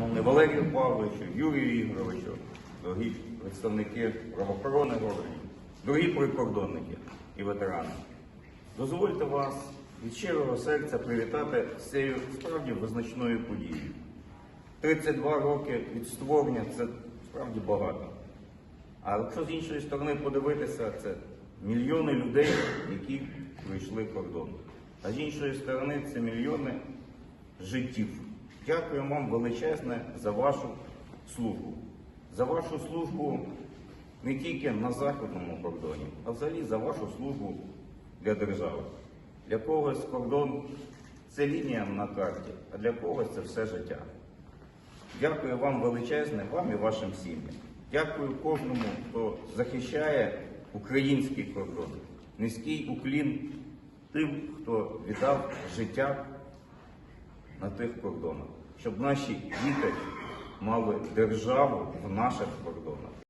шановний Валерію Павловичу, Юрію Ігоровичу, дорогі представники правоохоронних органів, дорогі прикордонники і ветерани. Дозвольте вас від щирого серця привітати з цією справді визначною подією. 32 роки від створення це справді багато. А якщо з іншої сторони подивитися, це мільйони людей, які пройшли кордон. А з іншої сторони, це мільйони життів. Дякую вам величезне за вашу службу. За вашу службу не тільки на західному кордоні, а взагалі за вашу службу для держави. Для когось кордон це лінія на карті, а для когось це все життя. Дякую вам величезне, вам і вашим сім'ям. Дякую кожному, хто захищає український кордон. Низький уклін тим, хто віддав життя на тих кордонах, щоб наші діти мали державу в наших кордонах.